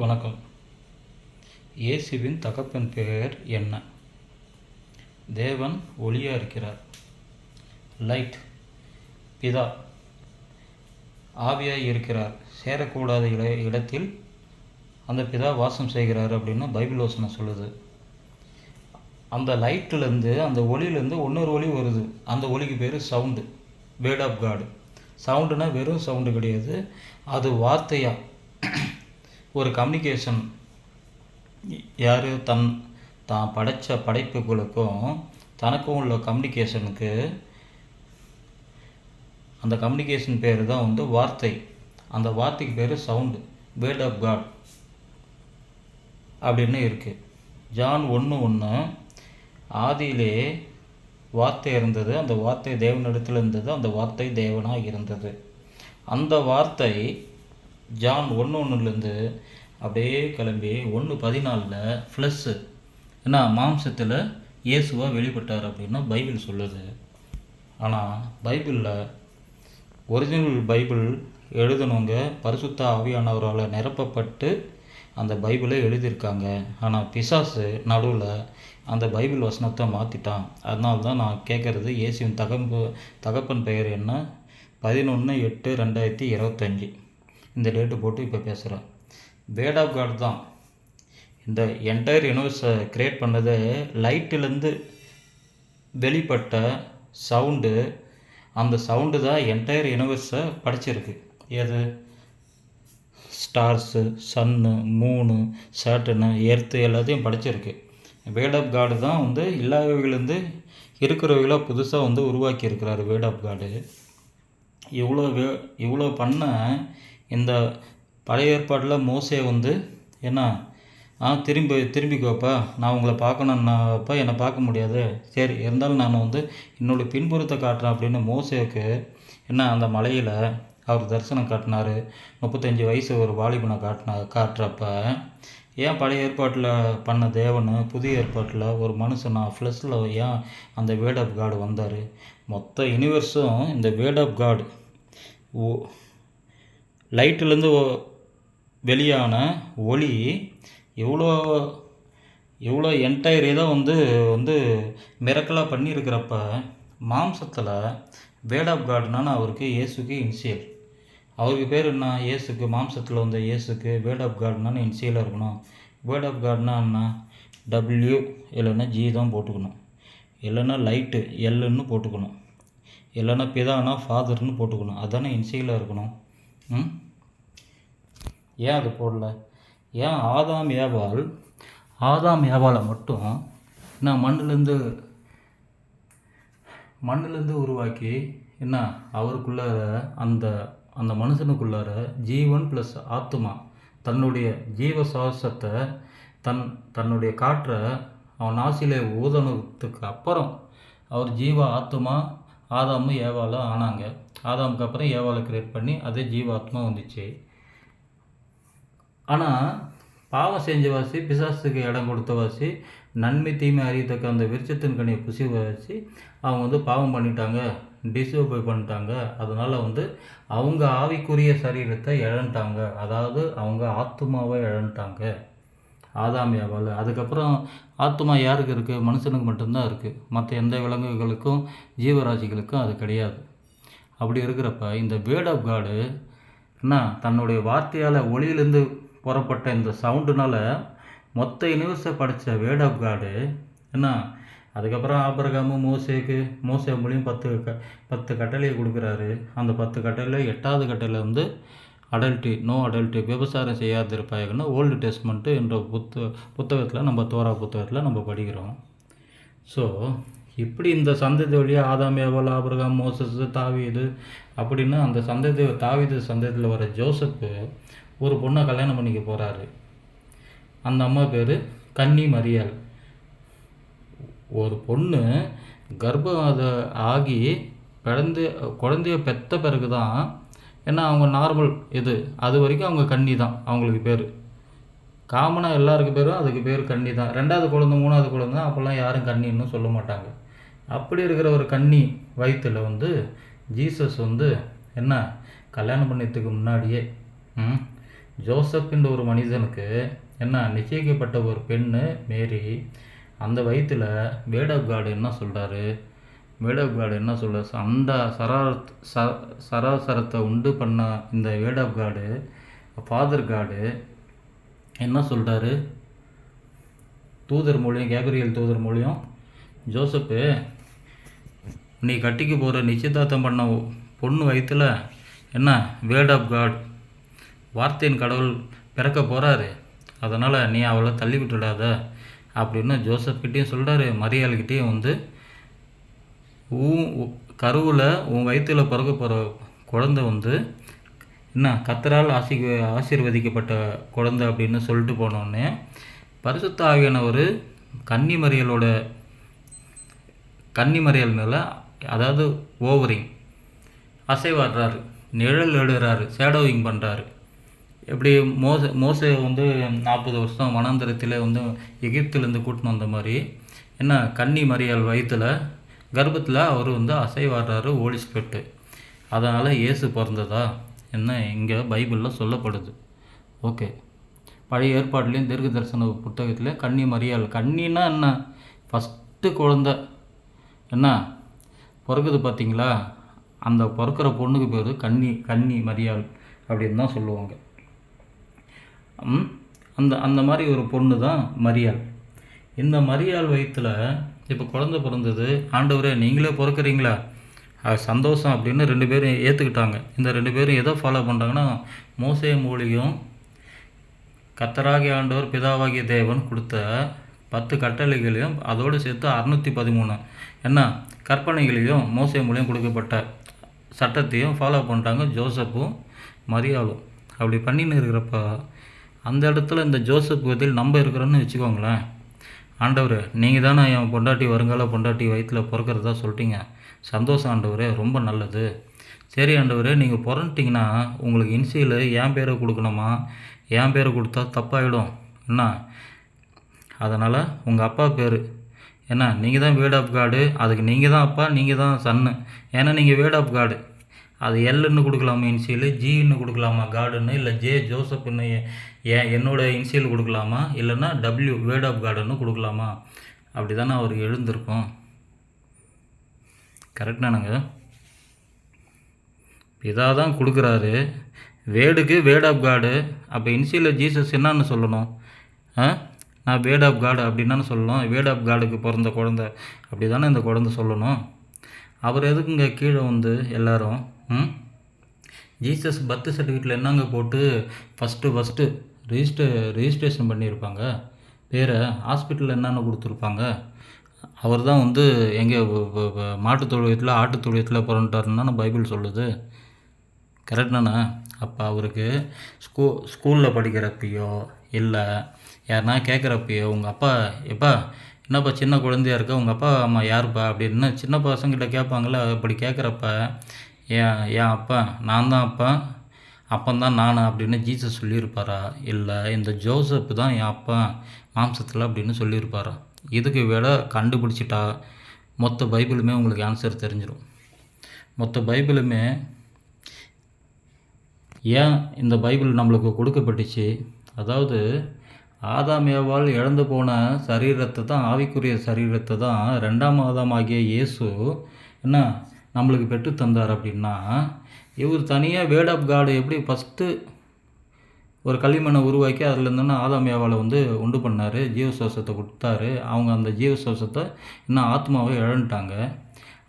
வணக்கம். இயேசுவின் தகப்பன் பெயர் என்ன? தேவன் ஒளியாக இருக்கிறார். லைட் பிதா. ஆவியாக இருக்கிறார். சேரக்கூடாத இட இடத்தில் அந்த பிதா வாசம் செய்கிறார் அப்படின்னு பைபிள் யோசனை சொல்லுது. அந்த லைட்டிலேருந்து அந்த ஒளியிலேருந்து இன்னொரு ஒளி வருது. அந்த ஒளிக்கு பேர் சவுண்டு வேர்ட் ஆஃப் காடு சவுண்டுனா வெறும் சவுண்டு கிடையாது. அது வார்த்தையாக ஒரு கம்யூனிகேஷன் யார்? தன் தான் படைத்த படைப்புகளுக்கும் தனக்கும் உள்ள கம்யூனிகேஷனுக்கு அந்த கம்யூனிகேஷன் பேர் தான் வந்து வார்த்தை. அந்த வார்த்தைக்கு பேர் சவுண்டு வேர்ட் ஆஃப் காட் அப்படின்னு இருக்குது ஜான் ஒன்று ஒன்று ஆதியிலே வார்த்தை இருந்தது அந்த வார்த்தை தேவனிடத்தில் இருந்தது அந்த வார்த்தை தேவனாக இருந்தது. அந்த வார்த்தை ஜான் ஒன்று ஒன்றுலேருந்து அப்படியே கிளம்பி ஒன்று பதினாலில் ஃப்ளஸ்ஸு என்ன மாம்சத்தில் இயேசுவாக வெளிப்பட்டார் அப்படின்னு பைபிள் சொல்லுது. ஆனால் பைபிளில் ஒரிஜினல் பைபிள் எழுதினவங்க பரிசுத்த ஆவியானவரால் நிரப்பப்பட்டு அந்த பைபிளை எழுதியிருக்காங்க. ஆனால் பிசாசு நடுவில் அந்த பைபிள் வசனத்தை மாற்றிட்டான் அதனால தான் நான் கேட்குறது இயேசுவின் தகம்பு தகப்பன் பெயர் என்ன? பதினொன்று எட்டு ரெண்டாயிரத்தி இருபத்தஞ்சி. இந்த டேட்டு போட்டு இப்போ பேசுகிறேன் வேர்ட் ஆஃப் காட் தான். இந்த என்டையர் யூனிவர்ஸை க்ரியேட் பண்ணது லைட்டிலேருந்து வெளிப்பட்ட சவுண்டு அந்த சவுண்டு தான் என்டையர் யூனிவர்ஸை படிச்சிருக்கு. எது? ஸ்டார்ஸு சன்னு மூணு சேட்டனு எர்த்து எல்லாத்தையும் படைச்சிருக்கு. வேர்ட் ஆஃப் காடு தான் வந்து இல்லாதவையிலேருந்து இருக்கிறவங்களாக புதுசாக வந்து உருவாக்கி இருக்கிறாரு வேர்ட் ஆஃப் காடு இவ்வளோ வே இவ்வளோ பண்ண இந்த பழைய ஏற்பாட்டில் மோசே வந்து என்ன ஆ திரும்பி திரும்பிக்கோப்பா. நான் உங்களை பார்க்கணுன்னாப்பா என்னை பார்க்க முடியாது. சரி இருந்தாலும் நான் வந்து என்னுடைய பின்புறத்தை காட்டுறேன் அப்படின்னு மோசேக்கு என்ன அந்த மலையில் அவர் தரிசனம் காட்டினார். முப்பத்தஞ்சு வயசு ஒரு வாலிபனை காட்டினா காட்டுறப்ப ஏன் பழைய ஏற்பாட்டில் பண்ண தேவன் புதிய ஏற்பாட்டில் ஒரு மனுஷனா ஃப்ளஷில் ஏன் அந்த வேர்ட் ஆஃப் காடு வந்தார்? மொத்த யூனிவர்ஸும் இந்த வேர்ட் ஆஃப் காடு ஓ லைட்டிலேருந்து வெளியான ஒளி எவ்வளோ எவ்வளோ என்டையர் இதை வந்து வந்து மிரக்கலாக பண்ணியிருக்கிறப்ப மாம்சத்தில் வேர்ட் ஆஃப் காட்னான்னு அவருக்கு இயேசுக்கு இன்சியல். அவருக்கு பேர் என்ன? இயேசுக்கு மாம்சத்தில் வந்த இயேசுக்கு வேர்ட் ஆஃப் காட்னான்னு இன்சியலாக இருக்கணும். வேர்ட் ஆஃப் காட்னா என்ன? டபிள்யூ இல்லைன்னா ஜி தான் போட்டுக்கணும். இல்லைன்னா லைட்டு எல்லுன்னு போட்டுக்கணும். இல்லைன்னா பிதானா ஃபாதர்னு போட்டுக்கணும். அதானே இன்சியலாக இருக்கணும். ம்? ஏன் அது போடல? ஏன் ஆதாம் ஏவாள் ஆதாம் ஏவாலை மட்டும் என்ன மண்ணிலேருந்து மண்ணிலேருந்து உருவாக்கி என்ன அவருக்குள்ளார அந்த அந்த மனுஷனுக்குள்ளார ஜீவன் ப்ளஸ் ஆத்மா தன்னுடைய ஜீவ சுவாசத்தை தன் தன்னுடைய காற்றை அவன் நாசியிலே ஊதனத்துக்கு அப்புறம் அவர் ஜீவ ஆத்மா ஆதாமும் ஏவாலும் ஆனாங்க. ஆதாமுக்கு அப்புறம் ஏவாலை கிரியேட் பண்ணி அதே ஜீவ ஆத்மா வந்துச்சு. ஆனால் பாவம் செஞ்ச வாசி பிசாசுக்கு இடம் கொடுத்த வாசி நன்மை தீமை அறியத்தக்க அந்த விருச்சத்தின் கனியை புசி வச்சு அவங்க வந்து பாவம் பண்ணிட்டாங்க டிஸ்ஓபே பண்ணிட்டாங்க. அதனால் வந்து அவங்க ஆவிக்குரிய சரீரத்தை இழந்துட்டாங்க. அதாவது அவங்க ஆத்மாவை இழந்துட்டாங்க. ஆதாமியாவால் அதுக்கப்புறம் ஆத்மா யாருக்கு இருக்குது மனுஷனுக்கு மட்டும்தான் இருக்குது மற்ற எந்த விலங்குகளுக்கும் ஜீவராசிகளுக்கும் அது கிடையாது. அப்படி இருக்கிறப்ப இந்த வேர்ட் ஆஃப் காடு என்ன? தன்னுடைய வார்த்தையால் ஒளியிலேருந்து புறப்பட்ட இந்த சவுண்டுனால் மொத்த யூனிவர்ஸை படித்த வேர்ட் ஆஃப் காடு என்ன? அதுக்கப்புறம் ஆபரகாமு மோசேக்கு மோசே மூலியம் பத்து க பத்து கட்டளையை கொடுக்குறாரு. அந்த பத்து கட்டளையில் எட்டாவது கட்டையில் வந்து அடல்ட்டி நோ அடல்ட்டி விபசாரம் செய்யாதிருப்பாயகன்னு ஓல்டு டெஸ்ட்மெண்ட்டு என்ற புத்த புத்தகத்தில் நம்ம தோரா புத்தகத்தில் நம்ம படிக்கிறோம். ஸோ இப்படி இந்த சந்ததி வழியாக ஆதாமியாவல் ஆபரகாம் மோசஸ் தாவீது அப்படின்னு அந்த சந்ததி தாவீது சந்ததியில் வர ஜோசப்பு ஒரு பொண்ணை கல்யாணம் பண்ணிக்க போகிறாரு அந்த அம்மா பேர் கன்னி மரியல். ஒரு பொண்ணு கர்ப்பம் அதை ஆகி பிறந்து குழந்தைய பெற்ற பிறகு தான் ஏன்னா அவங்க நார்மல் இது அது வரைக்கும் அவங்க கன்னி தான் அவங்களுக்கு பேர். காமனாக எல்லாருக்கு பேரும் அதுக்கு பேர் கன்னி தான் ரெண்டாவது குழந்தை மூணாவது குழந்தை அப்போல்லாம் யாரும் கன்னின்னு சொல்ல மாட்டாங்க. அப்படி இருக்கிற ஒரு கன்னி வயிற்றில் வந்து ஜீசஸ் வந்து என்ன கல்யாணம் பண்ணதுக்கு முன்னாடியே ம் ஜோசப்ன்ற ஒரு மனிதனுக்கு என்ன நிச்சயிக்கப்பட்ட ஒரு பெண்ணு மேரி அந்த வயிற்றில் வேர்ட் ஆஃப் காடு என்ன சொல்கிறாரு வேர்ட் ஆஃப் காடு என்ன சொல்கிறார் அந்த சராரத் ச சராசரத்தை உண்டு பண்ண இந்த வேர்ட் ஆஃப் காடு ஃபாதர் காடு என்ன சொல்கிறாரு தூதர் மூலியம் கேப்ரியல் தூதர் மூலியம் ஜோசப்பு நீ கட்டிக்க போகிற நிச்சயதார்த்தம் பண்ண பொண்ணு வயிற்றில் என்ன வேர்ட் ஆஃப் காட் வார்த்தையின் கடவுள் பிறக்க போகிறாரு அதனால் நீ அவளை தள்ளி விட்டுடாத அப்படின்னு ஜோசப்கிட்டேயும் சொல்கிறாரு மரியாள்கிட்டேயும் வந்து உன் கருவில் உன் வயிற்றில் பிறக்க போகிற குழந்தை வந்து என்ன கத்தரால் ஆசி ஆசீர்வதிக்கப்பட்ட குழந்தை அப்படின்னு சொல்லிட்டு போனோடனே பரிசுத்த ஆகியனவர் கன்னிமறியலோட கன்னிமறியல் மேலே அதாவது ஓவரிங் அசைவாடுறாரு நிழல் எழுறாரு ஷேடோவிங் பண்ணுறாரு எப்படி மோச மோசை வந்து நாற்பது வருஷம் வனாந்தரத்தில் வந்து எகிப்துலேருந்து கூட்டின்னு வந்த மாதிரி என்ன கன்னி மறியல் வயிற்றில் கர்ப்பத்தில் அவர் வந்து அசைவாடுறாரு ஓலிஸ்பெட்டு அதனால் இயேசு பிறந்ததா? என்ன இங்கே பைபிளில் சொல்லப்படுது. ஓகே. பழைய ஏற்பாடுலேயும் தீர்க்க தரிசன புத்தகத்தில் கன்னி மரியாள். கன்னின்னா என்ன? ஃபஸ்ட்டு குழந்த. என்ன? பிறகுது பார்த்தீங்களா அந்த பிறக்கிற பொண்ணுக்கு பேர் கன்னி கன்னி மரியாள் அப்படின்னு தான் சொல்லுவாங்க. அந்த அந்த மாதிரி ஒரு பொண்ணு தான் மரியாள். இந்த மரியாள் வயிற்றில் இப்போ குழந்தை பிறந்தது. ஆண்டவரே நீங்களே பிறக்கிறீங்களா? அது சந்தோஷம் அப்படின்னு ரெண்டு பேரும் ஏற்றுக்கிட்டாங்க இந்த ரெண்டு பேரும் எதை ஃபாலோ பண்ணுறாங்கன்னா மோசே மூலியும் கத்தராகிய ஆண்டவர் பிதாவாகிய தேவன் கொடுத்த பத்து கட்டளைகளையும் அதோடு சேர்த்து அறுநூற்றி பதிமூணு. என்ன? கற்பனைகளையும் மோசே மூலியம் கொடுக்கப்பட்ட சட்டத்தையும் ஃபாலோ பண்ணிட்டாங்க ஜோசப்பும் மரியாளும். அப்படி பண்ணின்னு இருக்கிறப்ப அந்த இடத்துல இந்த ஜோசப் பதில் நம்ம இருக்கிறோன்னு வச்சுக்கோங்களேன். ஆண்டவர் நீங்கள் தானே என் பொண்டாட்டி வருங்கால பொண்டாட்டி வயிற்றில் பிறக்கிறதா சொல்லிட்டீங்க. சந்தோஷம் ஆண்டவரே ரொம்ப நல்லது. சரி ஆண்டவரே நீங்கள் பிறந்துட்டிங்கன்னா உங்களுக்கு இன்சியில் என் பேரை கொடுக்கணுமா? என் பேரை கொடுத்தா தப்பாகிடும் என்ன? அதனால் உங்கள் அப்பா பேர். என்ன? நீங்கள் தான் வேர்ட் ஆஃப் காடு அதுக்கு நீங்கள் தான் அப்பா நீங்கள் தான் சன்னு. ஏன்னா நீங்கள் வேர்ட் ஆஃப் காடு அது எல்லுன்னு கொடுக்கலாமா இன்சியல் ஜின்னு கொடுக்கலாமா காடுன்னு இல்லை ஜே ஜோசப்னு ஏன் என்னோட இன்சியல் கொடுக்கலாமா? இல்லைன்னா டபிள்யூ வேர்ட் ஆஃப் காடுன்னு கொடுக்கலாமா? அப்படி தானே அவர் எழுந்திருக்கும். கரெக்டானுங்க இதாக தான் கொடுக்குறாரு. வேர்டுக்கு வேர்ட் ஆஃப் காடு அப்போ இன்சியலில் ஜீசஸ் என்னன்னு சொல்லணும்? ஆ? நான் வேர்ட் ஆஃப் காடு அப்படின்னு சொல்லணும். வேர்ட் ஆஃப் காடுக்கு பிறந்த குழந்த அப்படி தானே இந்த குழந்த சொல்லணும்? அவர் எதுக்குங்க கீழே வந்து எல்லோரும்? ம்? ஜீசஸ் பர்த் சர்டிஃபிகேட்டில் என்னங்க போட்டு ஃபஸ்ட்டு ஃபஸ்ட்டு ரிஜிஸ்டர் ரிஜிஸ்ட்ரேஷன் பண்ணியிருப்பாங்க? பேரை ஹாஸ்பிட்டலில் என்னென்ன கொடுத்துருப்பாங்க? அவர் தான் வந்து எங்கே மாட்டுத் தொழுவத்தில் ஆட்டு தொழுவத்தில் பிறந்துட்டாருன்னு பைபிள் சொல்லுது. கரெக்ட் அப்போ அவருக்கு ஸ்கூ ஸ்கூலில் படிக்கிறப்பையோ இல்லை யாருனா கேட்குறப்பையோ உங்கள் அப்பா எப்பா என்னப்பா சின்ன குழந்தையா இருக்க? உங்கள் அப்பா அம்மா யாருப்பா? அப்படின்னு சின்ன பசங்கிட்ட கேட்பாங்கள்ல அப்படி கேட்குறப்ப ஏன் ஏன் அப்பா? நான் தான் அப்பா. அப்பந்தான் நான் அப்படின்னு ஜீசஸ் சொல்லியிருப்பாரா? இல்லை இந்த ஜோசப் தான் என் அப்பா மாம்சத்தில் அப்படின்னு சொல்லியிருப்பாரா? இதுக்கு விட கண்டுபிடிச்சிட்டா. மொத்த பைபிளுமே உங்களுக்கு ஆன்சர் தெரிஞ்சிடும் மொத்த பைபிளுமே ஏன் இந்த பைபிள் நம்மளுக்கு கொடுக்கப்பட்டுச்சு? அதாவது ஆதாமேவால் இழந்து போன சரீரத்தை தான் ஆவிக்குரிய சரீரத்தை தான் ரெண்டாம் ஆதாமாகிய இயேசு என்ன நம்மளுக்கு பெற்று தந்தார் அப்படின்னா இவர் தனியாக வேர்ட் ஆஃப் காடு எப்படி ஃபஸ்ட்டு ஒரு களிமண்ணை உருவாக்கி அதுலேருந்துன்னா இருந்தோன்னா வந்து உண்டு பண்ணார் ஜீவசுவாசத்தை கொடுத்தாரு. அவங்க அந்த ஜீவசுவாசத்தை இன்னும் ஆத்மாவை இழந்துட்டாங்க.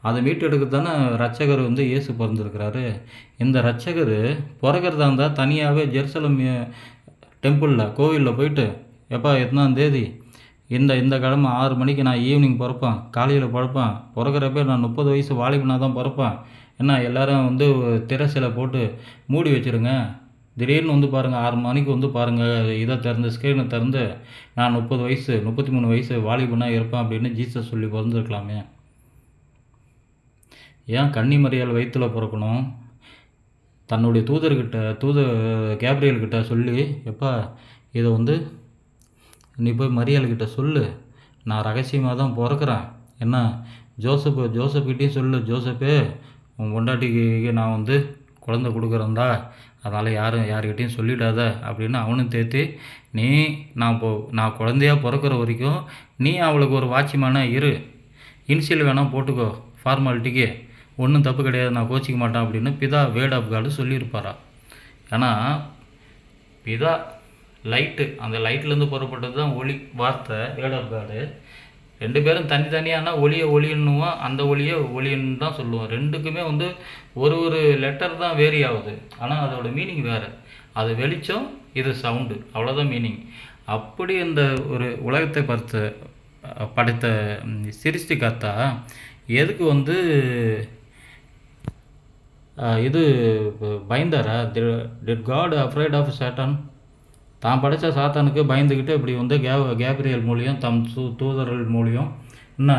அதை மீட்டெடுக்க தானே ரட்சகர் வந்து இயேசு பிறந்திருக்கிறாரு. இந்த ரச்சகர் பிறக்கிறதா இருந்தால் தனியாகவே ஜெருசலம் டெம்பிளில் கோவிலில் போயிட்டு எப்பா எத்தனாந்தேதி இந்த இந்த கிழமை ஆறு மணிக்கு நான் ஈவினிங் பிறப்பேன். காலையில் பிறப்பேன். பிறக்கிறப்ப நான் முப்பது வயசு வாலிபனாக தான் பிறப்பேன். என்ன எல்லோரும் வந்து திரைசிலை போட்டு மூடி வச்சுருங்க. திடீர்னு வந்து பாருங்கள் ஆறு மணிக்கு வந்து பாருங்கள் இதை திறந்து ஸ்க்ரீனை திறந்து நான் முப்பது வயசு முப்பத்தி மூணு வயசு வாலிபனாக இருப்பேன் அப்படின்னு ஜீசஸ் சொல்லி பிறந்திருக்கலாமே. ஏன் கன்னிமறியால் வயிற்றுல பிறக்கணும்? தன்னுடைய தூதர்கிட்ட தூதர் கேப்ரியல் கிட்ட சொல்லி எப்பா இதை வந்து நீ போய் மரியாளுக்கிட்ட சொல்லு. நான் ரகசியமாக தான் பிறக்கிறேன். என்ன? ஜோசப்பு ஜோசப்கிட்டையும் சொல்லு. ஜோசப்பே உன் பொண்டாட்டிக்கு நான் வந்து குழந்தை கொடுக்குறந்தா அதனால் யாரும் யார்கிட்டையும் சொல்லிடாத அப்படின்னு அவனும் தேத்தி நீ நான் இப்போ நான் குழந்தையா பிறக்கிற வரைக்கும் நீ அவளுக்கு ஒரு வாட்ச்மேனாக இரு. இன்சியல் வேணால் போட்டுக்கோ ஃபார்மாலிட்டிக்கு. ஒன்றும் தப்பு கிடையாது. நான் கோச்சிக்க மாட்டேன் அப்படின்னு பிதா வேர்ட் ஆஃப் காடு சொல்லியிருப்பாரா? ஏன்னா பிதா லைட்டு அந்த லைட்லேருந்து புறப்பட்டது தான் ஒளி வார்த்தை வேர்ட் ஆஃப் காடு ரெண்டு பேரும் தனித்தனியானா ஒளியை ஒளின்னுவோம் அந்த ஒளியை ஒளியன்னு தான் சொல்லுவோம். ரெண்டுக்குமே வந்து ஒரு ஒரு லெட்டர் தான் வேரி ஆகுது. ஆனால் அதோட மீனிங் வேறு. அது வெளிச்சம் இது சவுண்டு அவ்வளோதான் மீனிங் அப்படி இந்த ஒரு உலகத்தை பார்த்த படைத்த சிருஷ்டி கத்தா எதுக்கு வந்து இது பயந்தாரா? Did God afraid of Satan தான் படைச்ச சாத்தானுக்கு பயந்துக்கிட்டு இப்படி வந்து கே கேப்ரியல் மூலியம் தம் தூ தூதர்கள் மூலியம் என்ன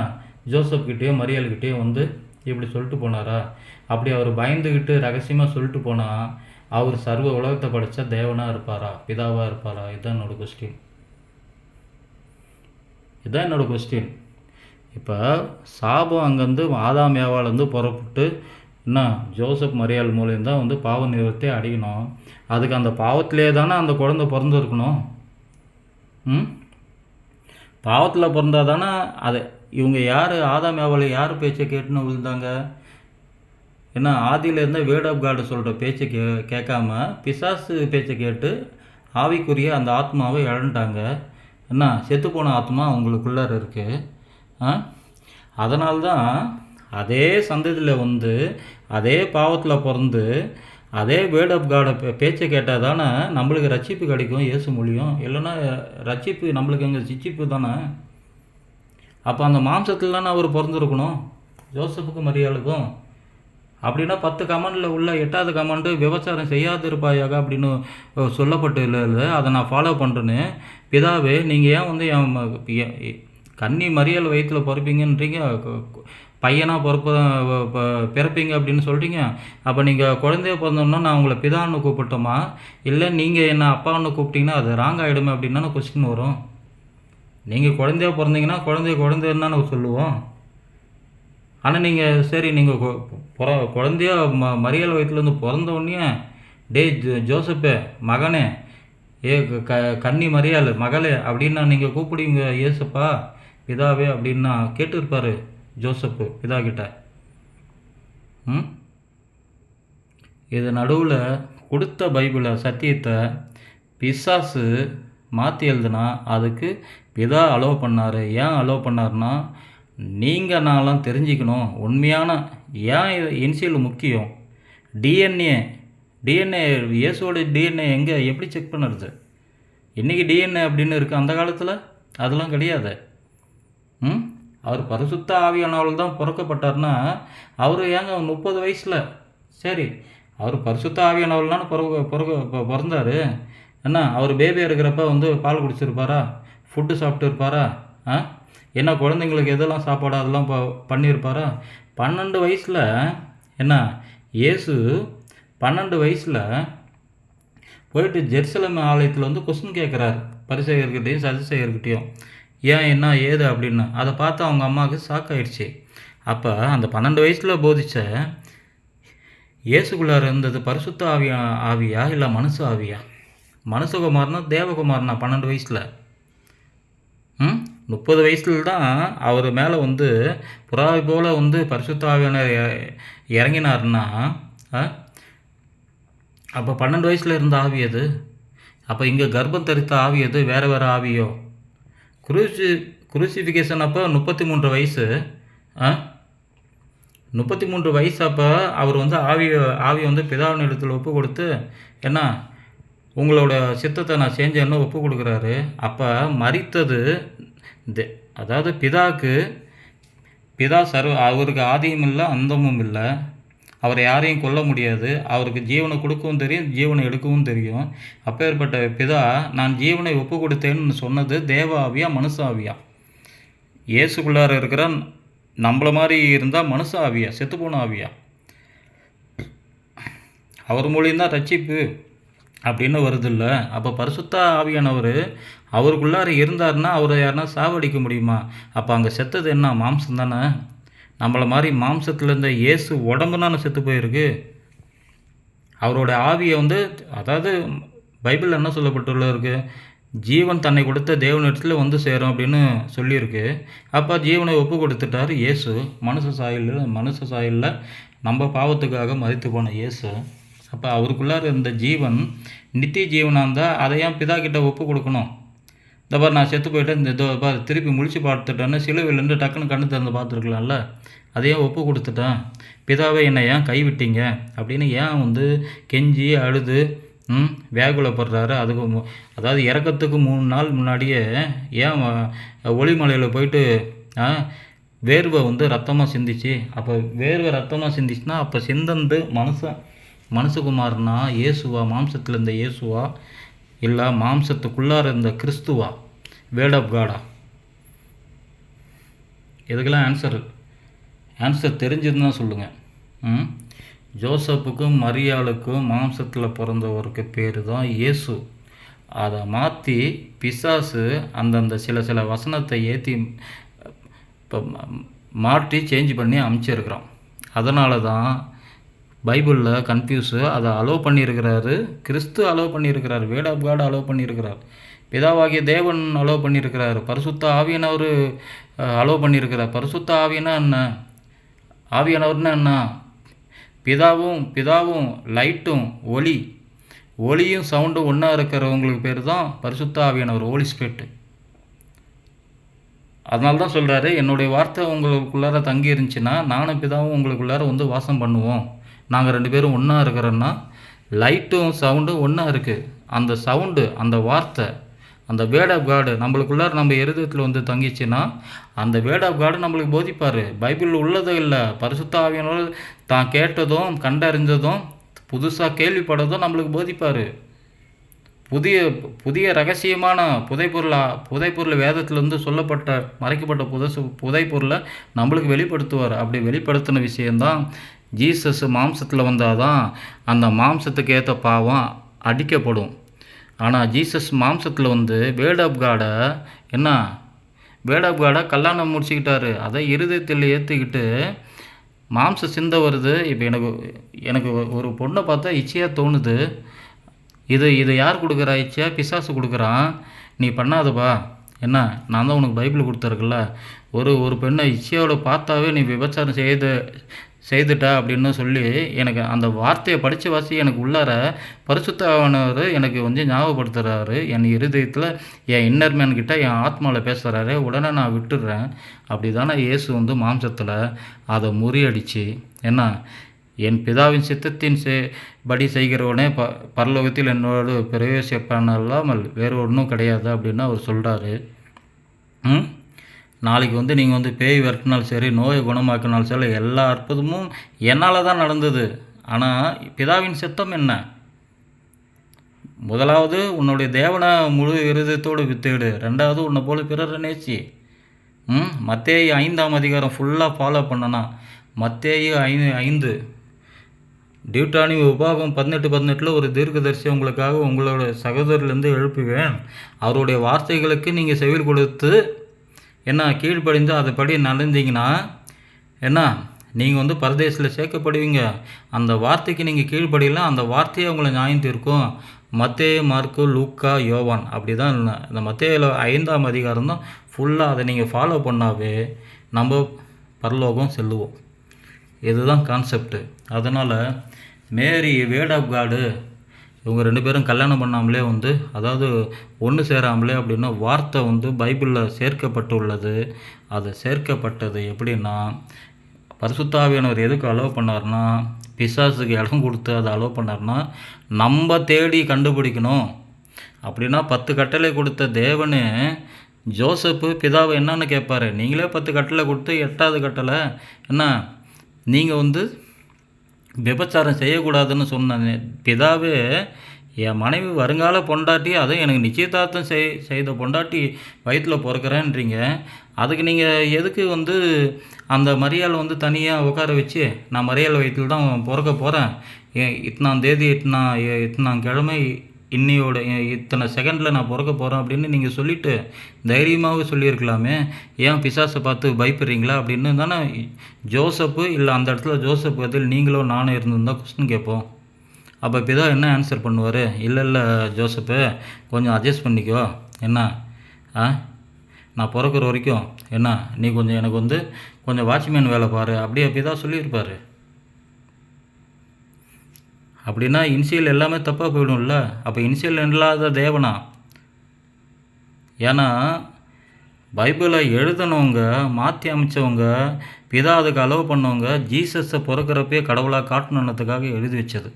ஜோசப்கிட்டேயும் கிட்டேயும் வந்து இப்படி சொல்லிட்டு போனாரா? அப்படி அவர் பயந்துக்கிட்டு ரகசியமாக சொல்லிட்டு போனால் அவர் சர்வ உலகத்தை படைச்ச தேவனாக இருப்பாரா? பிதாவாக இருப்பாரா? இதுதான் என்னோடய கொஸ்டின் இதுதான் என்னோடய கொஸ்டின் இப்போ சாபம் அங்கேருந்து ஆதாம் ஏவாலேருந்து புறப்பட்டு என்ன ஜோசப் மரியாள் மூலியம் தான் வந்து பாவ நிவர்த்தி அடையணும். அதுக்கு அந்த பாவத்திலே தானே அந்த குழந்தை பிறந்திருக்கணும். ம்? பாவத்தில் பிறந்தா தானே அது இவங்க யார் ஆதாம் ஏவாளை யார் பேச்சை கேட்டுன்னு விழுந்தாங்க? ஏன்னா ஆதியிலேருந்து வேர்ட் ஆஃப் காடு சொல்கிற பேச்சை கே கேட்காம பிசாசு பேச்சை கேட்டு ஆவிக்குரிய அந்த ஆத்மாவை இழந்துட்டாங்க. என்ன செத்துப்போன ஆத்மா அவங்களுக்குள்ளார இருக்குது ஆ? அதனால்தான் அதே சந்ததியில் வந்து அதே பாவத்தில் பிறந்து அதே வேர்ட் ஆஃப் காடை பேச்சை கேட்டால் தானே நம்மளுக்கு ரட்சிப்பு கிடைக்கும் இயேசு மொழியும் இல்லைன்னா ரட்சிப்பு நம்மளுக்கு எங்கள் சிச்சிப்பு தானே? அப்போ அந்த மாம்சத்தில் தானே அவர் பிறந்திருக்கணும்? ஜோசப்புக்கும் மரியாளுக்கும். அப்படின்னா பத்து கமெண்டில் உள்ள எட்டாவது கமெண்டு விவசாயம் செய்யாது இருப்பாயாக அப்படின்னு சொல்லப்பட்டு இல்லை அதை நான் ஃபாலோ பண்ணுறேன்னு பிதாவே நீங்கள் ஏன் வந்து என் கன்னி மறியல் வயிற்றில் பிறப்பீங்கன்றீங்க? பையனாக பிறப்ப பிறப்பீங்க அப்படின்னு சொல்கிறீங்க அப்போ நீங்கள் குழந்தைய பிறந்தோம்னா நான் உங்களை பிதான்னு கூப்பிட்டோமா? இல்லை நீங்கள் என்ன அப்பான்னு கூப்பிட்டீங்கன்னா அது ராங் ஆகிடுமே அப்படின்னா கொஸ்டின் வரும். நீங்கள் குழந்தையா பிறந்தீங்கன்னா குழந்தைய குழந்தைன்னு தானே சொல்லுவோம். ஆனால் நீங்கள் சரி நீங்கள் பிற குழந்தையா ம மறியல் வயிற்றுலேருந்து பிறந்தோடனே டே ஜோ ஜோசப்பே மகனே ஏ க- க கன்னி மரியாள் மகளே அப்படின்னா நீங்கள் கூப்பிடுவீங்க ஏசப்பா பிதாவே அப்படின்னா கேட்டிருப்பாரு. ஜோசப்பு இதாகிட்ட. ம்? இது நடுவில் கொடுத்த பைபிளை சத்தியத்தை பிசாசு மாற்றி எழுதுனா அதுக்கு பிதா அலோவ் பண்ணார். ஏன் அலோவ் பண்ணாருன்னா நீங்கள் நான்லாம் தெரிஞ்சுக்கணும். உண்மையான ஏன் இது இன்சியல் முக்கியம்? டிஎன்ஏ டிஎன்ஏ இயேசுவோட டிஎன்ஏ எங்கே எப்படி செக் பண்ணுறது? இன்றைக்கி டிஎன்ஏ அப்படின்னு இருக்குது அந்த காலத்தில்? அதெல்லாம் கிடையாது. ம்? அவர் பரிசுத்த ஆவியானவர்கள் தான் பிறக்கப்பட்டார்னா அவர் ஏங்க முப்பது வயசில்? சரி அவர் பரிசுத்த ஆவியானவள்னால பிறகு பிறகு பிறந்தார் பிறந்தாரு. என்ன அவர் பேபியாக இருக்கிறப்ப வந்து பால் குடிச்சிருப்பாரா? ஃபுட்டு சாப்பிட்டு இருப்பாரா? ஆ? என்ன குழந்தைங்களுக்கு எதெல்லாம் சாப்பாடு அதெல்லாம் ப பண்ணியிருப்பாரா பன்னெண்டு வயசில் என்ன இயேசு பன்னெண்டு வயசில் போயிட்டு ஜெருசலம் ஆலயத்தில் வந்து கொஸ்டின் கேட்குறாரு. பரிசெயர்கிட்டையும் சதுசெயர்கிட்டையும். ஏன் என்ன ஏது அப்படின்னு. அதை பார்த்து அவங்க அம்மாவுக்கு ஷாக் ஆயிடுச்சு அப்போ அந்த பன்னெண்டு வயசில் போதிச்ச இயேசுக்குள்ளார் இருந்தது பரிசுத்த ஆவியா ஆவியா இல்லை மனுஷ ஆவியா? மனுஷகுமாரனா தேவகுமார்னா பன்னெண்டு வயசில்? ம்? முப்பது வயசில் தான் அவர் மேலே வந்து புறாவை போல் வந்து பரிசுத்த ஆவியானர் இறங்கினார்னா இறங்கினாருன்னா ஆ? அப்போ பன்னெண்டு வயசில் இருந்த ஆவி அது அப்போ இங்கே கர்ப்பம் தரித்த ஆவி அது வேறு வேறு ஆவியோ? குரூசி குரூசிஃபிகேஷன் அப்போ முப்பத்தி மூன்று வயசு. ஆ? முப்பத்தி மூன்று வயசு அப்போ அவர் வந்து ஆவி ஆவி வந்து பிதாவின் இடத்துல ஒப்பு கொடுத்து என்ன உங்களோட சித்தத்தை நான் செஞ்சேன்னு ஒப்பு கொடுக்குறாரு. அப்போ மறித்தது தே- அதாவது பிதாக்கு பிதா சர்வ அவருக்கு ஆதியும் இல்லை அந்தமும் இல்லை. அவரை யாரையும் கொல்ல முடியாது. அவருக்கு ஜீவனை கொடுக்கவும் தெரியும் ஜீவனை எடுக்கவும் தெரியும். அப்பேற்பட்ட பிதா நான் ஜீவனை ஒப்பு கொடுத்தேன்னு சொன்னது தேவாவியா மனுஷாவியா? ஆவியா இயேசுக்குள்ளார இருக்கிற நம்மள மாதிரி இருந்தால் மனுஷ ஆவியா செத்துப்போன ஆவியா அவர் மூலியம்தான் ரட்சிப்பு அப்படின்னு வருதில்ல. அப்போ பரிசுத்த ஆவியானவர் அவருக்குள்ளார இருந்தாருன்னா அவரை யாருன்னா சாவடிக்க முடியுமா? அப்போ அங்கே செத்தது என்ன? மாம்சம் தானே? நம்மளை மாதிரி மாம்சத்தில் இருந்த இயேசு உடம்புனானு செத்து போயிருக்கு. அவரோட ஆவியை வந்து அதாவது பைபிளில் என்ன சொல்லப்பட்டுள்ள இருக்குது ஜீவன் தன்னை கொடுத்த தேவனிடத்தில் வந்து சேரும் அப்படின்னு சொல்லியிருக்கு. அப்போ ஜீவனை ஒப்பு கொடுத்துட்டார் இயேசு. மனுஷ சாயலில் மனுஷ சாயலில் நம்ம பாவத்துக்காக மதித்து போன இயேசு. அப்போ அவருக்குள்ளார இருந்த ஜீவன் நித்திய ஜீவனாக இருந்தால் அதை ஏன் பிதா கிட்ட ஒப்பு கொடுக்கணும்? இந்த பாரு நான் செத்து போயிட்டேன். இந்த இதோ பாரு திருப்பி முழிச்சு பார்த்துட்டேன்னு சிலுவையிலேருந்து டக்குன்னு கண்ணு திறந்து பார்த்துருக்கலாம்ல. அதையே ஒப்பு கொடுத்துட்டேன். பிதாவை என்னை ஏன் கைவிட்டீங்க? அப்படின்னு ஏன் வந்து கெஞ்சி அழுது ம் வேகுலப்படுறாரு அதுக்கு அதாவது இறக்கத்துக்கு மூணு நாள் முன்னாடியே ஏன் ஒளிமலையில் போயிட்டு வேர்வை வந்து ரத்தமாக சிந்திச்சு அப்போ வேர்வை ரத்தமாக சிந்திச்சுன்னா அப்போ சிந்தந்து மனுஷன் மனுஷகுமார்னா இயேசுவா மாம்சத்தில் இருந்த இயேசுவா இல்லை மாம்சத்துக்குள்ளார இருந்த கிறிஸ்துவா? வேர்ட் ஆஃப் காடா இதுக்கெல்லாம் ஆன்சர் ஆன்சர் தெரிஞ்சதுன்னா சொல்லுங்கள் ம்? ஜோசப்புக்கும் மரியாளுக்கும் மாம்சத்தில் பிறந்தவருக்கு பேர் தான் இயேசு. அதை மாற்றி பிசாசு அந்தந்த சில சில வசனத்தை ஏற்றி இப்போ மாற்றி சேஞ்ச் பண்ணி அமைச்சிருக்கிறான். அதனால தான் பைபிளில் கன்ஃபியூஸு அதை அலோவ் பண்ணியிருக்கிறாரு கிறிஸ்து அலோவ் பண்ணியிருக்கிறார் வேட் ஆஃப் காட் அலோவ் பண்ணியிருக்கிறார். பிதாவாகிய தேவன் அலோவ் பண்ணியிருக்கிறார். பரிசுத்த ஆவியானவர் அலோவ் பண்ணியிருக்கிறார். பரிசுத்த ஆவியனா என்ன? ஆவியானவர்னா என்ன? பிதாவும் பிதாவும் லைட்டும் ஒளி. ஒளியும் சவுண்டும் ஒன்றா இருக்கிறவங்களுக்கு பேர் தான் பரிசுத்த ஆவியானவர் ஹோலி ஸ்பிரிட் அதனால தான் சொல்கிறாரு என்னுடைய வார்த்தை உங்களுக்குள்ளார தங்கி இருந்துச்சுன்னா நானும் பிதாவும் உங்களுக்குள்ளார வந்து வாசம் பண்ணுவோம். நாங்கள் ரெண்டு பேரும் ஒன்றா இருக்கிறோன்னா லைட்டும் சவுண்டும் ஒன்றா இருக்குது அந்த சவுண்டு அந்த வார்த்தை அந்த வேர்ட் ஆஃப் காடு நம்மளுக்குள்ளார நம்ம இருதயத்தில் வந்து தங்கிச்சுன்னா அந்த வேர்ட் ஆஃப் காடு நம்மளுக்கு போதிப்பார். பைபிள் உள்ளதும் இல்லை. பரிசுத்த தான் கேட்டதும் கண்டறிஞ்சதும் புதுசாக கேள்விப்பட்டதும் நம்மளுக்கு போதிப்பார். புதிய புதிய ரகசியமான புதைப்பொருளா புதைப்பொருள் வேதத்திலிருந்து சொல்லப்பட்ட மறைக்கப்பட்ட புதசு புதைப்பொருளை நம்மளுக்கு வெளிப்படுத்துவார். அப்படி வெளிப்படுத்தின விஷயந்தான் ஜீசஸ் மாம்சத்தில் வந்தால் தான் அந்த மாம்சத்துக்கு ஏற்ற பாவம் அடிக்கப்படும். ஆனால் ஜீசஸ் மாம்சத்தில் வந்து வேர்ட் ஆஃப் காடை என்ன? வேர்ட் ஆஃப் காடை கல்யாணம் முடிச்சுக்கிட்டாரு. அதை இருதயத்தில் ஏற்றிக்கிட்டு மாம்ச சிந்தை வருது. இப்போ எனக்கு எனக்கு ஒரு பொண்ணை பார்த்தா இச்சையாக தோணுது. இது இதை யார் கொடுக்குறா? இச்சையா பிசாசு கொடுக்குறான். நீ பண்ணாதப்பா. என்ன? நான் தான் உனக்கு பைபிள் கொடுத்துருக்குல்ல ஒரு ஒரு பெண்ணை இச்சையோட பார்த்தாவே நீ விபச்சாரம் செய்து செய்துட்டா அப்படின்னு சொல்லி எனக்கு அந்த வார்த்தையை படித்து வாசி எனக்கு உள்ளார பரிசுத்தவனர் எனக்கு வந்து ஞாபகப்படுத்துகிறாரு என் இருதயத்தில் என் இன்னர்மேன் கிட்ட என் ஆத்மாவில் பேசுகிறாரு உடனே நான் விட்டுடுறேன் அப்படி தானே இயேசு வந்து மாம்சத்தில் அதை முறியடிச்சு. என்ன? என் பிதாவின் சித்தத்தின் செ படி செய்கிறவனே ப பரலோகத்தில் என்னோட பிரவேசிப்பான் இல்லாமல் வேறு ஒன்றும் கிடையாது அப்படின்னு அவர் சொல்கிறாரு ம்? நாளைக்கு வந்து நீங்கள் வந்து பேய் விரட்டினாலும் சரி நோயை குணமாக்கினாலும் சரி எல்லா அற்புதமும் என்னால் தான் நடந்தது. ஆனால் பிதாவின் சித்தம் என்ன? முதலாவது உன்னுடைய தேவனை முழு இருதயத்தோடு வித்தேடு. ரெண்டாவது உன்னை போல பிறர் நேச்சி ம் மத்தேயு ஐந்தாம் அதிகாரம் ஃபுல்லாக ஃபாலோ பண்ணனா. மத்தேயு ஐ ஐந்து. டியூட்டானி உபாகம் பதினெட்டு பதினெட்டில் ஒரு தீர்க்கதரிசி உங்களுக்காக உங்களோட சகோதரிலேருந்து எழுப்புவேன். அவருடைய வார்த்தைகளுக்கு நீங்கள் செவில் கொடுத்து என்ன கீழ்ப்படிந்து அதுபடி நடந்தீங்கன்னா என்ன நீங்கள் வந்து பரதேசில் சேர்க்கப்படுவீங்க. அந்த வார்த்தைக்கு நீங்கள் கீழ்ப்படியலாம் அந்த வார்த்தையே உங்களை நியாயம் தீர்க்கும். மத்தே மார்க்கு லூக்கா யோவான் அப்படி தான் இந்த மத்தேயில் ஐந்தாம் அதிகாரம் தான் ஃபுல்லாக அதை நீங்கள் ஃபாலோ பண்ணாவே நம்ம பரலோகம் செல்லுவோம். இதுதான் கான்செப்ட்டு அதனால் மேரி வேர்ட் ஆஃப் காடு இவங்க ரெண்டு பேரும் கல்யாணம் பண்ணாமலே வந்து அதாவது ஒன்று சேராமலே அப்படின்னா வார்த்தை வந்து பைபிளில் சேர்க்கப்பட்டுள்ளது. அது சேர்க்கப்பட்டது எப்படின்னா பரிசுத்தாவியானவர் எதுக்கு அலோவ் பண்ணார்னா பிசாசுக்கு இடம் கொடுத்து அதை அலோவ் பண்ணார்னா நம்ம தேடி கண்டுபிடிக்கணும். அப்படின்னா பத்து கட்டளை கொடுத்த தேவனு ஜோசப்பு பிதாவை என்னன்னு கேட்பாரு. நீங்களே பத்து கட்டளை கொடுத்து எட்டாவது கட்டளை என்ன? நீங்கள் வந்து விபச்சாரம் செய்யக்கூடாதுன்னு சொன்ன பிதாவே என் மனைவி வருங்கால பொண்டாட்டி அதுவும் எனக்கு நிச்சயதார்த்தம் செய் செய்த பொண்டாட்டி வயிற்றில் பிறக்கிறேன்றீங்க. அதுக்கு நீங்கள் எதுக்கு வந்து அந்த மரியாதை வந்து தனியாக உட்கார வச்சு நான் மரியாதை வயிற்றில் தான் பிறக்க போகிறேன் இத்தனாம் தேதி இத்தனா இத்தனாம் கிழமை இன்னையோட இத்தனை செகண்டில் நான் பிறக்க போகிறேன் அப்படின்னு நீங்கள் சொல்லிவிட்டு தைரியமாகவே சொல்லியிருக்கலாமே. ஏன் பிசாசை பார்த்து பயப்படுறீங்களா அப்படின்னு தானே ஜோசப்பு இல்லை அந்த இடத்துல ஜோசப் பதில் நீங்களும் நானும் இருந்திருந்தால் கொஸ்டின் கேட்போம். அப்போ பிதா என்ன ஆன்சர் பண்ணுவார்? இல்லை இல்லை ஜோசப்பு கொஞ்சம் அட்ஜஸ்ட் பண்ணிக்கோ. என்ன? ஆ? நான் பிறக்கிற வரைக்கும் என்ன நீ கொஞ்சம் எனக்கு வந்து கொஞ்சம் வாட்ச்மேன் வேலை பாரு. அப்படியே தான் சொல்லியிருப்பார். அப்படின்னா இனிஷியல் எல்லாமே தப்பாக போயிடும்ல. அப்போ இனிஷியல் இல்லாத தேவனா? ஏன்னா பைபிளை எழுதினவங்க மாற்றி அமைச்சவங்க பிதா அதுக்கு அலோவ் பண்ணவங்க ஜீசஸை பிறக்கிறப்பே கடவுளாக காட்டணுன்றதுக்காக எழுதி வச்சது.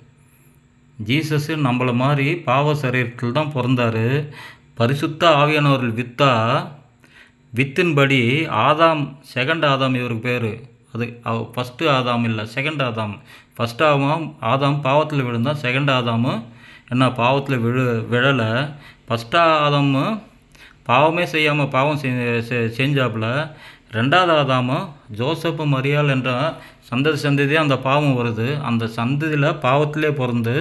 ஜீசஸ் நம்மளை மாதிரி பாவ சரீரத்தில் தான் பிறந்தார். பரிசுத்த ஆவியானவர்கள் வித்தா வித்தின்படி ஆதாம் செகண்ட் ஆதாம் இவருக்கு பேர். அது ஃபஸ்ட்டு ஆதாம் இல்லை செகண்ட் ஆதாம். ஃபஸ்ட் ஆதாம் ஆதாம் பாவத்தில் விழுந்தான் செகண்ட் ஆதாமும் என்ன பாவத்தில் விழு விழலை. ஃபஸ்ட் ஆதாமும் பாவமே செய்யாமல் பாவம் செஞ்சாப்புல. ரெண்டாவது ஆதாமும் ஜோசப்பு மரியாள் என்ற சந்ததி சந்ததியாக அந்த பாவம் வருது. அந்த சந்ததியில் பாவத்திலே பிறந்து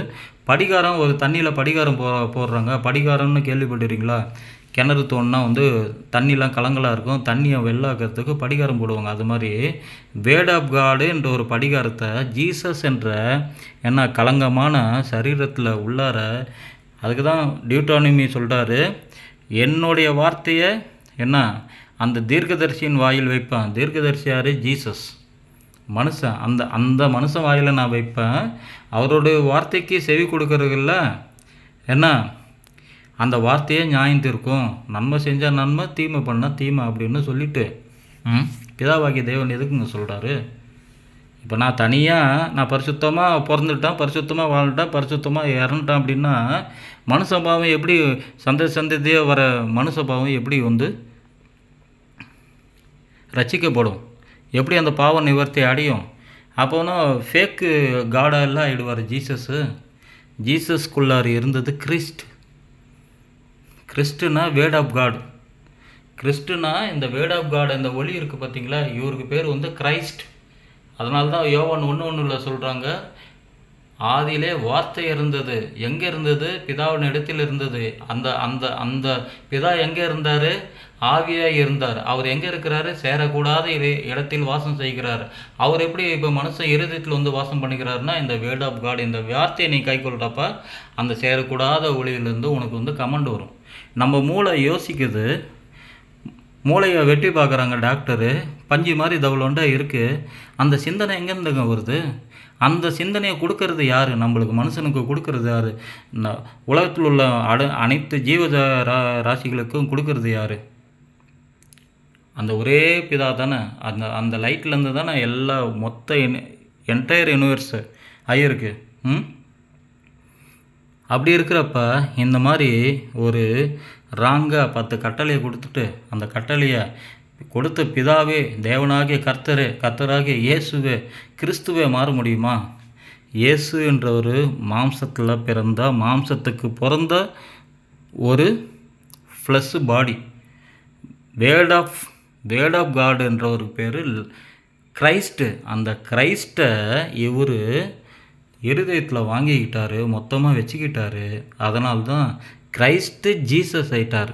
படிகாரம் ஒரு தண்ணியில் படிகாரம் போ போடுறாங்க. படிகாரம்னு கேள்விப்பட்டிருக்கீங்களா? கிணறு தோணுனா வந்து தண்ணிலாம் கலங்கலாக இருக்கும். தண்ணியை வெள்ளாக்கிறதுக்கு படிகாரம் போடுவாங்க. அது மாதிரி வேட் ஆஃப் காடு என்ற ஒரு படிகாரத்தை ஜீசஸ் என்ற என்ன கலங்கமான சரீரத்தில் உள்ளார அதுக்கு தான் டியூட்டானிமி சொல்கிறாரு என்னுடைய வார்த்தையை என்ன? அந்த தீர்க்கதரிசியின் வாயில் வைப்பேன். தீர்க்கதரிசி யார்? ஜீசஸ் மனுஷன். அந்த அந்த மனுஷன் வாயில் நான் வைப்பேன். அவருடைய வார்த்தைக்கு செவி கொடுக்கறதில்ல என்ன? அந்த வார்த்தையே நியாயம் தீர்க்கும். நன்மை செஞ்சால் நன்மை தீமை பண்ணால் தீமை அப்படின்னு சொல்லிவிட்டு ம் பிதாவாகிய தேவன் எதுக்குங்க சொல்கிறாரு இப்போ நான் தனியாக நான் பரிசுத்தமாக பிறந்துட்டேன் பரிசுத்தமாக வாழ்ந்துட்டேன் பரிசுத்தமாக இறந்துட்டேன் அப்படின்னா மனுஷ பாவம் எப்படி சந்த சந்ததியாக வர மனுஷ பாவம் எப்படி வந்து? ரசிக்கப்படும். எப்படி அந்த பாவ நிவர்த்தி அடையும்? அப்போனா ஃபேக்கு காடெல்லாம் ஆகிடுவார் ஜீசஸ்ஸு ஜீசஸ்குள்ளார் இருந்தது கிறிஸ்ட். கிறிஸ்டுனா வேர்ட் ஆஃப் காட் கிறிஸ்டுனா இந்த வேர்ட் ஆஃப் காட் இந்த ஒளி இருக்குது பார்த்தீங்களா இவருக்கு பேர் வந்து கிரைஸ்ட். அதனால தான் யோவான் ஒன்று ஒன்றில் சொல்கிறாங்க ஆதியிலே வார்த்தை இருந்தது. எங்கே இருந்தது? பிதாவின் இடத்தில் இருந்தது. அந்த அந்த அந்த பிதா எங்கே இருந்தார்? ஆவியாக இருந்தார். அவர் எங்கே இருக்கிறாரு? சேரக்கூடாத இடத்தில் வாசம் செய்கிறார். அவர் எப்படி இப்போ மனுஷன் இருதயத்தில் வந்து வாசம் பண்ணிக்கிறாருன்னா இந்த வேர்ட் ஆஃப் காட் இந்த வார்த்தையை நீ கை கொள்கிறப்ப அந்த சேரக்கூடாத ஒளியிலேருந்து உனக்கு வந்து கமெண்ட் வரும். நம்ம மூளை யோசிக்குது. மூளையை வெட்டி பார்க்குறாங்க டாக்டரு. பஞ்சு மாதிரி தவளோண்டா இருக்குது அந்த சிந்தனை எங்கேருந்துங்க வருது? அந்த சிந்தனையை கொடுக்கறது யார்? நம்மளுக்கு மனுஷனுக்கு கொடுக்கறது யார்? உலகத்தில் உள்ள அட அனைத்து ஜீவ ராசிகளுக்கும் கொடுக்கறது யார்? அந்த ஒரே பிதா தானே. அந்த அந்த லைட்லேருந்து தானே எல்லா மொத்த என்டையர் யூனிவர்ஸு ஆகியிருக்கு ம்? அப்படி இருக்கிறப்ப இந்த மாதிரி ஒரு ராங்காக பத்து கட்டளையை கொடுத்துட்டு அந்த கட்டளையை கொடுத்த பிதாவே தேவனாகிய கர்த்தரே கர்த்தராகிய இயேசுவே கிறிஸ்துவே மாற முடியுமா? இயேசு என்ற ஒரு மாம்சத்தில் பிறந்த மாம்சத்துக்கு பிறந்த ஒரு flesh body word of word of God என்ற ஒரு பேர் கிரைஸ்ட்டு அந்த கிரைஸ்ட்டை இவர் இருதயத்தில் வாங்கிக்கிட்டாரு மொத்தமாக வச்சுக்கிட்டாரு. அதனால்தான் கிரைஸ்ட்டு ஜீசஸ் ஆயிட்டார்.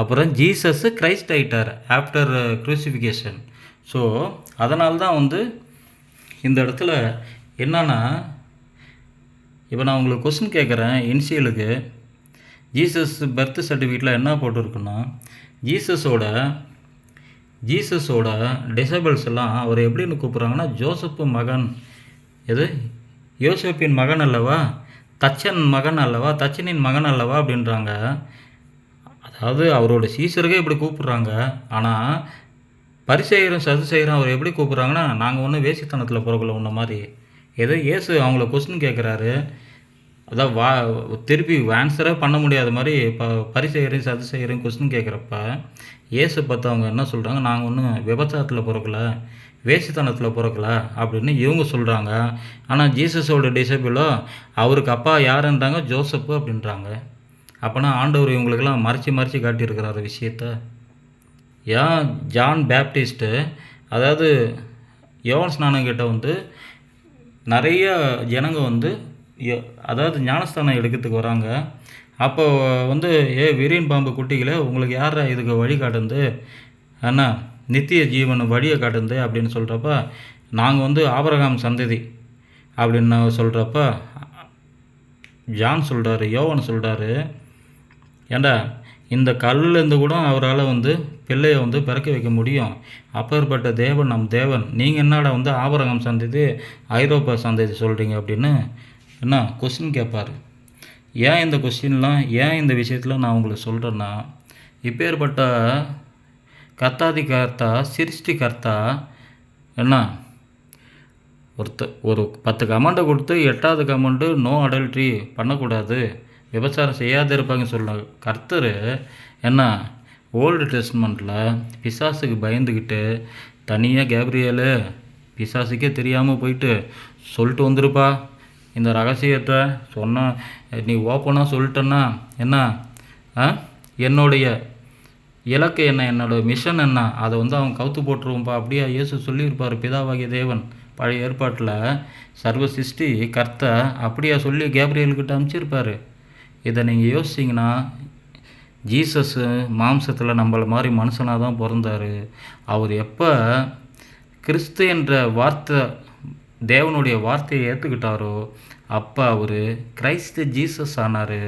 அப்புறம் ஜீசஸ்ஸு கிரைஸ்ட் ஆகிட்டார் ஆஃப்டர் க்ரூசிஃபிகேஷன். ஸோ அதனால தான் வந்து இந்த இடத்துல என்னன்னா இப்போ நான் உங்களுக்கு கொஸ்டின் கேட்குறேன் இன்சியலுக்கு ஜீசஸ் பர்த் சர்டிஃபிகேட்டில் என்ன போட்டிருக்குன்னா ஜீசஸோட ஜீசஸோட டிசபிள்ஸ் எல்லாம் அவர் எப்படின்னு கூப்பிட்றாங்கன்னா ஜோசப்பு மகன். எது? யோசப்பின் மகன் அல்லவா? தச்சன் மகன் அல்லவா? தச்சனின் மகன் அல்லவா? அப்படின்றாங்க. அதாவது அவரோட சீசருக்கே இப்படி கூப்பிட்றாங்க. ஆனால் பரிசெய்கிறோம் சது செய்கிறோம் அவர் எப்படி கூப்பிட்றாங்கன்னா நாங்கள் ஒன்றும் வேசித்தனத்தில் பிறகுல உன்ன மாதிரி. ஏதோ ஏசு அவங்கள கொஸ்டின் கேட்குறாரு அதான் வா திருப்பி ஆன்சரே பண்ண முடியாத மாதிரி இப்போ பரிசெய்கிறேன் சது செய்கிறேன் கொஸ்டின் கேட்குறப்ப ஏசு பார்த்து அவங்க என்ன சொல்கிறாங்க நாங்கள் ஒன்றும் விபச்சாரத்தில் பிறக்கல வேசித்தனத்தில் பிறக்கல அப்படின்னு இவங்க சொல்கிறாங்க ஆனால் ஜீசஸோட டிசபிளோ அவருக்கு அப்பா யாருன்றாங்க? ஜோசப்பு அப்படின்றாங்க. அப்போனா ஆண்டவர் இவங்களுக்கெல்லாம் மறைச்சி மறைச்சி காட்டியிருக்கிறார் விஷயத்த. ஏன் ஜான் பேப்டிஸ்ட்டு அதாவது யோவன் ஸ்நானம் வந்து நிறைய ஜனங்க வந்து அதாவது ஞானஸ்தானம் எடுக்கிறதுக்கு வராங்க. அப்போ வந்து ஏ விரியன் பாம்பு குட்டிகளே உங்களுக்கு யார் இதுக்கு வழி காட்டுந்து அண்ணா நித்திய ஜீவன் வழியை காட்டுந்து அப்படின்னு சொல்கிறப்ப நாங்கள் வந்து ஆபரகாம் சந்ததி அப்படின்னு சொல்கிறப்ப ஜான் சொல்கிறாரு யோவன் சொல்கிறாரு ஏண்டா இந்த கல்லுலேருந்து கூட அவரால் வந்து பிள்ளையை வந்து பிறக்க வைக்க முடியும். அப்பேற்பட்ட தேவன் நம் தேவன். நீங்கள் என்னடா வந்து ஆபரகம் சந்ததி ஐரோப்பா சந்ததி சொல்கிறீங்க அப்படின்னு என்ன கொஸ்டின் கேட்பார் ஏன் இந்த கொஸ்டின்லாம் ஏன் இந்த விஷயத்தில் நான் உங்களுக்கு சொல்கிறேன்னா இப்பேற்பட்ட கர்த்தாதி கர்த்தா கர்த்தா என்ன? ஒருத்த ஒரு பத்து கமெண்ட்டை கொடுத்து எட்டாவது கமெண்டு நோ அடல்ட்ரி பண்ணக்கூடாது. விபச்சாரம் செய்யாத இருப்பாங்கன்னு சொல்ல கர்த்தர் என்ன? ஓல்டு டெஸ்ட்மெண்ட்டில் பிசாசுக்கு பயந்துக்கிட்டு தனியாக கேப்ரியலு பிசாசுக்கே தெரியாமல் போயிட்டு சொல்லிட்டு வந்துருப்பா. இந்த ரகசியத்தை சொன்ன நீ ஓப்பனாக சொல்லிட்டேன்னா என்ன? ஆ? என்னுடைய இலக்கு என்ன? என்னோட மிஷன் என்ன? அதை வந்து அவன் கவுத்து போட்டுருவோம்ப்பா அப்படியே இயேசு சொல்லியிருப்பார் பிதாவாகிய தேவன் பழைய ஏற்பாட்டில் சர்வ சிருஷ்டி கர்த்த அப்படியா சொல்லி கேப்ரியல்கிட்ட அனுப்பிச்சிருப்பாரு. இதை நீங்கள் யோசிச்சிங்கன்னா ஜீசஸ்ஸு மாம்சத்தில் நம்மளை மாதிரி மனுஷனாக தான் பிறந்தார். அவர் எப்போ கிறிஸ்து என்ற வார்த்தை தேவனுடைய வார்த்தையை ஏற்றுக்கிட்டாரோ அப்போ அவர் கிரைஸ்து ஜீசஸ் ஆனார்.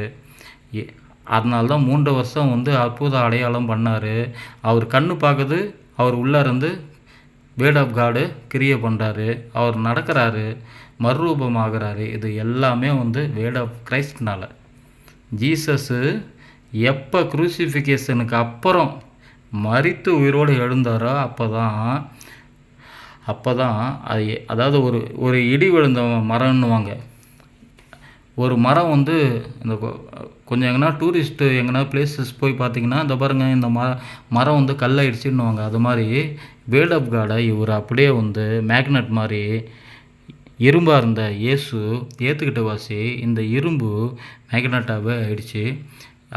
அதனால தான் மூன்று வருஷம் வந்து அற்புத அடையாளம் பண்ணார். அவர் கண்ணு பார்க்குது அவர் உள்ளேருந்து வேர்ட் ஆஃப் காடு கிரியை பண்ணுறாரு அவர் நடக்கிறாரு மறுரூபமாகிறாரு. இது எல்லாமே வந்து வேர்ட் ஆஃப் கிரைஸ்ட்னால். ஜீசஸ்ஸு எப்போ குரூசிஃபிகேஷனுக்கு அப்புறம் மறித்து உயிரோடு எழுந்தாரோ அப்போ தான் அப்போ தான் அது அதாவது ஒரு ஒரு இடி விழுந்த மரம்னுவாங்க ஒரு மரம் வந்து இந்த கொஞ்சம் எங்கன்னா டூரிஸ்ட்டு எங்கன்னா பிளேசஸ் போய் பார்த்தீங்கன்னா இந்த பாருங்கள் இந்த ம மரம் வந்து கல்லாயிடுச்சுன்னுவாங்க. அது மாதிரி வேர்ட் ஆஃப் காடை இவர் அப்படியே வந்து மேக்னெட் மாதிரி இரும்பாக இருந்த இயேசு ஏற்றுக்கிட்ட வாசி இந்த இரும்பு மேக்னெட்டாகவே ஆயிடுச்சு.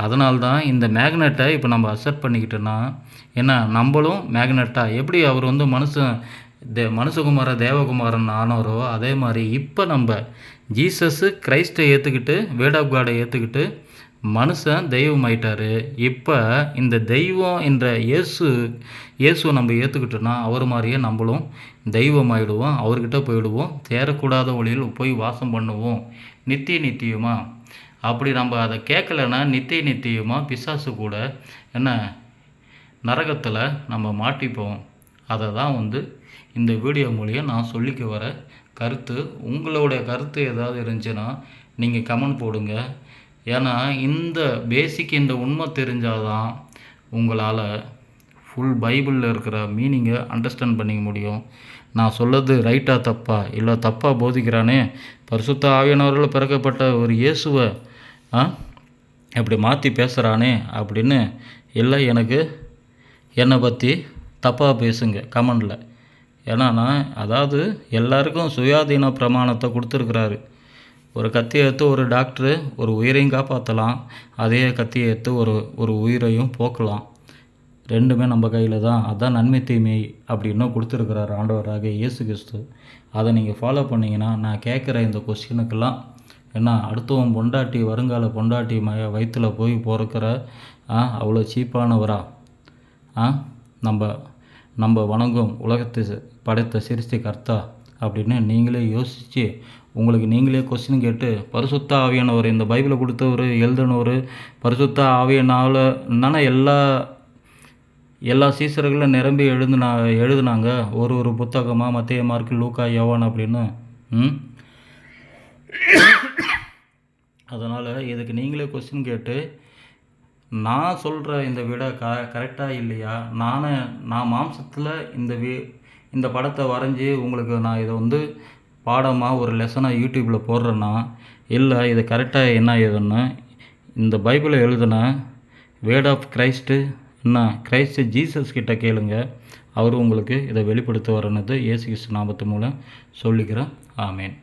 அதனால்தான் இந்த மேக்னெட்டை இப்போ நம்ம அக்செப்ட் பண்ணிக்கிட்டோன்னா என்ன நம்மளும் மேக்னெட்டாக எப்படி அவர் வந்து மனுஷன் தே மனுஷகுமார தேவகுமாரன் ஆனாரோ அதே மாதிரி இப்போ நம்ம ஜீசஸ்ஸு கிரைஸ்டை ஏற்றுக்கிட்டு வேர்ட் ஆஃப் காடை ஏற்றுக்கிட்டு மனுஷன் தெய்வம் ஆயிட்டார் இப்போ இந்த தெய்வம் என்ற இயேசு இயேசுவை நம்ம ஏற்றுக்கிட்டோன்னா அவர் மாதிரியே நம்மளும் தெய்வமாயிடுவோம் அவர்கிட்ட போயிடுவோம் சேரக்கூடாத வழியில் போய் வாசம் பண்ணுவோம். நித்திய நித்தியமாக அப்படி நம்ம அதை கேட்கலன்னா நித்திய நித்தியமாக பிசாசு கூட என்ன நரகத்தில் நம்ம மாட்டிப்போம். அதை தான் வந்து இந்த வீடியோ மூலியம் நான் சொல்லிக்க வர கருத்து உங்களுடைய கருத்து ஏதாவது இருந்துச்சுன்னா நீங்கள் கமெண்ட் போடுங்க. ஏன்னா இந்த பேசிக் இந்த உண்மை தெரிஞ்சால் தான் உங்களால் ஃபுல் பைபிளில் இருக்கிற மீனிங்கை அண்டர்ஸ்டாண்ட் பண்ணிக்க முடியும். நான் சொல்லது ரைட்டாக தப்பா? இல்லை தப்பாக போதிக்கிறானே? பரிசுத்த ஆவியானவர்கள் பிறக்கப்பட்ட ஒரு இயேசுவை ஆ? இப்படி மாற்றி பேசுகிறானே அப்படின்னு இல்லை எனக்கு என்னை பற்றி தப்பாக பேசுங்க கமெண்டில் ஏன்னா நான் அதாவது எல்லாருக்கும் சுயாதீன பிரமாணத்தை கொடுத்துருக்குறாரு. ஒரு கத்தியை எடுத்து ஒரு டாக்டரு ஒரு உயிரையும் காப்பாற்றலாம் அதே கத்தியை எடுத்து ஒரு ஒரு உயிரையும் போக்கலாம். ரெண்டுமே நம்ம கையில் தான். அதுதான் நன்மை தீமை அப்படின்னு கொடுத்துருக்கிறார் ஆண்டவராக இயேசு கிறிஸ்து. அதை நீங்கள் ஃபாலோ பண்ணிங்கன்னா நான் கேட்குற இந்த கொஸ்டினுக்கெல்லாம் என்ன அடுத்தவன் பொண்டாட்டி வருங்கால பொண்டாட்டி மய வயிற்றில் போய் பிறக்கிற ஆ அவ்வளோ சீப்பானவரா? ஆ நம்ம நம்ம வணங்கும் உலகத்தை படைத்த சிருஷ்டி கர்த்தா அப்படின்னு நீங்களே யோசித்து உங்களுக்கு நீங்களே கொஸ்டின் கேட்டு பரிசுத்த ஆவியானவர் இந்த பைபிளை கொடுத்தவர் எழுதினவர் பரிசுத்த ஆவியனால் என்னன்னா எல்லா எல்லா சீசர்களும் நிரம்பி எழுதுனா எழுதுனாங்க. ஒரு ஒரு புத்தகமாக மத்திய மார்க்கு லூக்கா யவான் அப்படின்னு. அதனால் இதுக்கு நீங்களே கொஸ்டின் கேட்டு நான் சொல்கிற இந்த விடை க கரெக்டாக இல்லையா? நானே நான் மாம்சத்தில் இந்த வி இந்த படத்தை வரைஞ்சி உங்களுக்கு நான் இதை வந்து பாடமாக ஒரு லெசனாக யூடியூப்பில் போடுறேன்னா இல்லை இது கரெக்டாக என்ன ஏதுன்னு இந்த பைபிளை எழுதுன வேர்ட் ஆஃப் கிரைஸ்ட்டு என்ன கிரைஸ்ட் ஜீசஸ் கிட்ட கேளுங்க. அவர் உங்களுக்கு இதை வெளிப்படுத்துவார்னது இயேசு கிறிஸ்து நாமத்து மூலம் சொல்லிக்கிறேன். ஆமேன்.